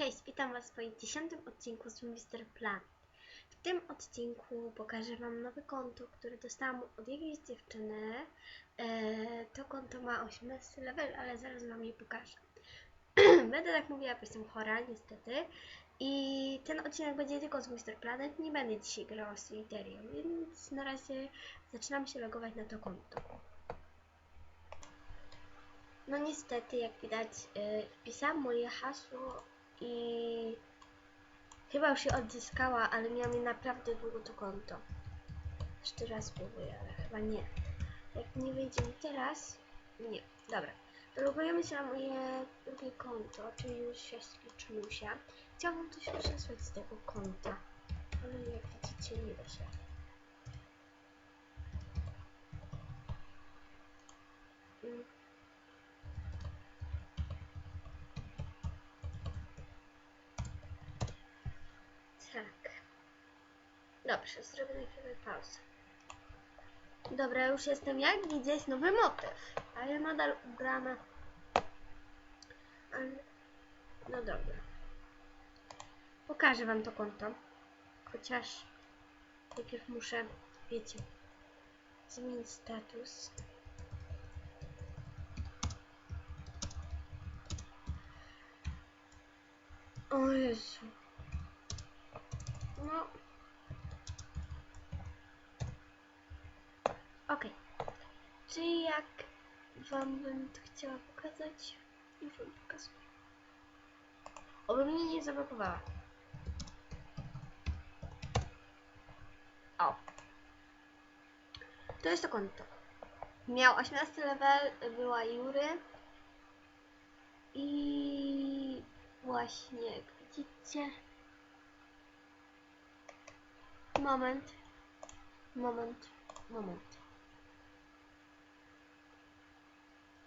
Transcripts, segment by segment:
Cześć, witam Was w swoim dziesiątym odcinku z Mr. Plan. W tym odcinku pokażę Wam nowe konto, które dostałam od jakiejś dziewczyny. E, to konto ma 18 level, ale zaraz Wam je pokażę. Będę tak mówiła, bo jestem chora, niestety. I ten odcinek będzie tylko z Mr. Planet. Nie będę dzisiaj grała z Solitarium, więc na razie zaczynam się logować na to konto. No niestety, jak widać, yy, wpisałam moje hasło i chyba już się odzyskała, ale miałam naprawdę długo to konto. Jeszcze raz spróbuję, ale chyba nie. Jak nie wyjdzie mi teraz, nie. Dobra. Logujemy się na moje drugie konto, czyli już się Czusia. Chciałabym coś przesłać z tego konta, ale jak widzicie nie da się. Mm. Tak. Dobrze, zrobię najpierw pauzę. Dobra, już jestem. Jak widzę, jest nowy motyw, ale nadal ubrana. Ale... No dobra. Pokażę wam to konto. Chociaż najpierw muszę, wiecie, zmienić status. O Jezu. No. Okej. Czyli jak wam to chciała pokazać, już wam pokazuję. Oby mnie nie zablokowała. O. To jest to konto. Miał 18 level, była Jury. I właśnie, jak widzicie, Moment. Moment. Moment.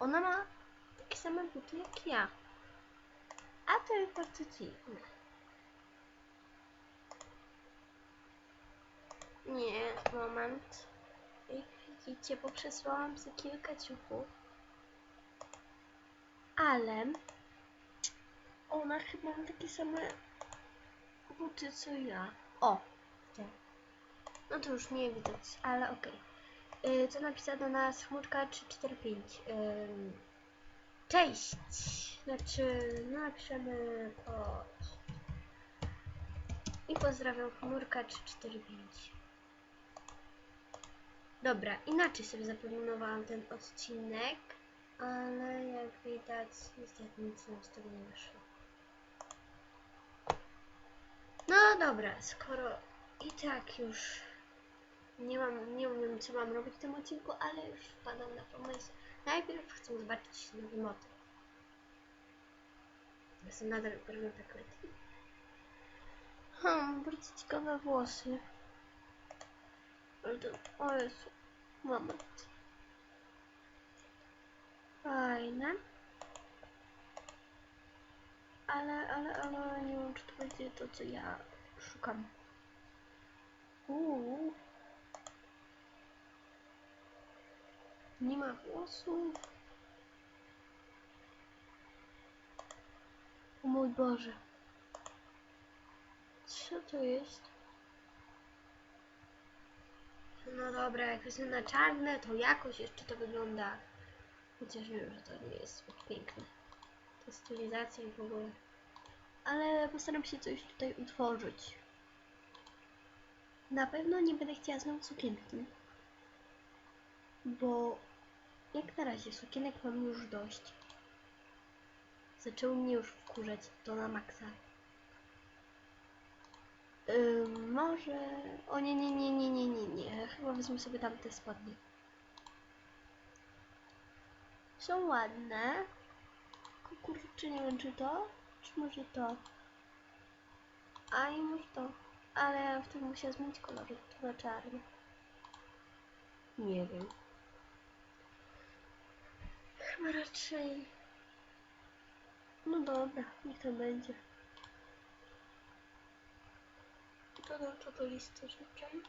Ona ma takie same buty jak ja. A to jest bardzo dziwne. Nie, moment. Jak widzicie, bo przesłałam za kilka ciuchów. Ale ona chyba ma takie same buty co ja. O, tak. No to już nie widać, ale okej. Okay. Co napisała do nas chmurka 345. Yy, cześć! Znaczy, napiszemy pod... I pozdrawiam chmurka 345. Dobra, inaczej sobie zaplanowałam ten odcinek, ale jak widać, niestety nic nam z tego nie wyszło. No dobra, skoro i tak już nie mam, nie wiem co mam robić w tym odcinku, ale już wpadam na pomysł. Najpierw chcę zobaczyć nowy motyw. Jestem nadal ubrana tak krótki. Hmm, bardzo ciekawe włosy. O Jezu, moment. Fajne. Ale, ale, ale nie wiem, czy to będzie to, co ja szukam. Uuu. Nie ma włosów. O mój Boże. Co to jest? No dobra, jak jest na czarne, to jakoś jeszcze to wygląda. Chociaż wiem, że to nie jest zbyt piękne. To stylizacja i w ogóle. Ale postaram się coś tutaj utworzyć. Na pewno nie będę chciała znowu sukienki. Bo jak na razie sukienek mam już dość. Zaczęły mnie już wkurzać to na maksa. Yy, może... O nie, nie, nie, nie, nie, nie, nie. Chyba wezmę sobie tamte spodnie. Są ładne. Kurczę, nie wiem czy to, czy może to. A i może to. Ale ja wtedy musiała zmienić kolor, to na czarny. Nie wiem. Chyba raczej... No dobra, niech to będzie. To do, to do listy życzeń.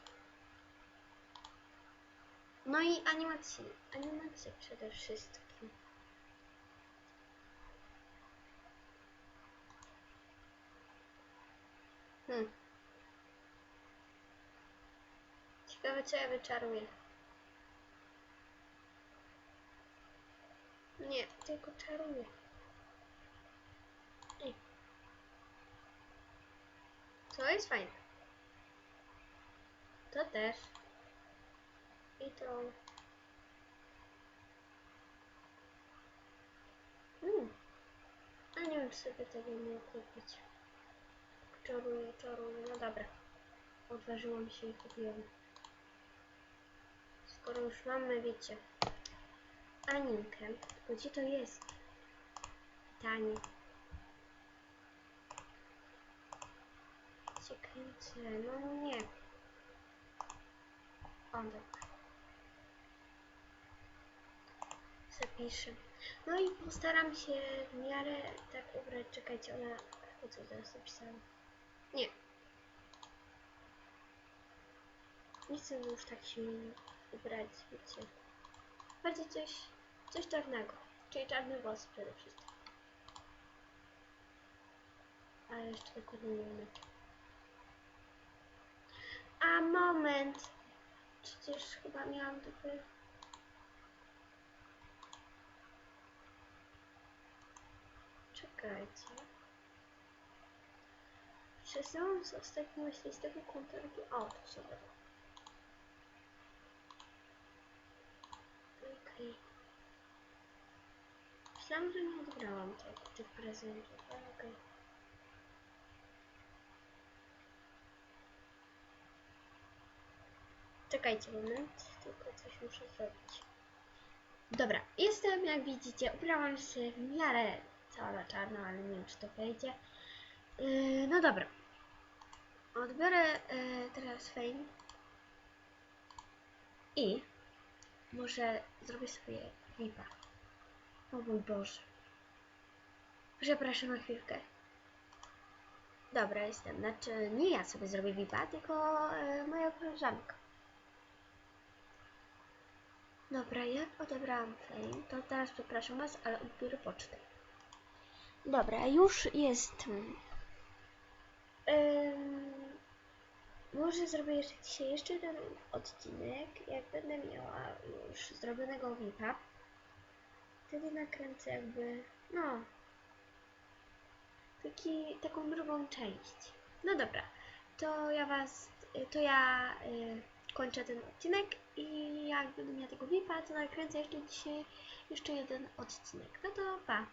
No i animacje. Animacje przede wszystkim. Hmm. Ciekawe co ja wyczaruję. Nie, tylko. Ej. To jest fajne. To też. I to. Mm. A nie wiem, sobie tego nie kupić. Czaruję, czaruję. No dobra. Odważyłam się i kupiłam. Skoro już mamy, wiecie, Aninkę, gdzie to jest? Pytanie. Kręcę, no nie. O, dobra. Zapiszę. No i postaram się w miarę tak ubrać. Czekajcie, ona... O co teraz zapisałam? Nie. Nie chcę już tak się ubrać, wiecie. Bardziej coś, coś czarnego. Czyli czarny włos przede wszystkim. Ale jeszcze dokładnie nie wiem. A moment! Przecież chyba miałam dopiero... Czekajcie. Przesyłam z ostatniego z tego konta takie auto sobie. Okej. Myślałam, że nie odebrałam tych, tych prezentów, ale okej. Czekajcie moment, tylko coś muszę zrobić. Dobra, jestem, jak widzicie, ubrałam się w miarę cała na czarno, ale nie wiem, czy to wejdzie. Yy, no dobra. Odbiorę yy, teraz fame. I może zrobię sobie VIPa. O mój Boże. Przepraszam na chwilkę. Dobra, jestem. Znaczy, nie ja sobie zrobię VIPa, tylko yy, moja koleżanka. Dobra, jak odebrałam fame, to teraz przepraszam Was, ale odbiorę pocztę. Dobra, już jest. Może zrobię jeszcze dzisiaj jeszcze jeden odcinek, jak będę miała już zrobionego VIPa. Wtedy nakręcę jakby, no, taki, taką drugą część. No dobra, to ja was, to ja y, kończę ten odcinek i jak będę miała tego VIPa, to nakręcę jeszcze dzisiaj jeszcze jeden odcinek. No to pa!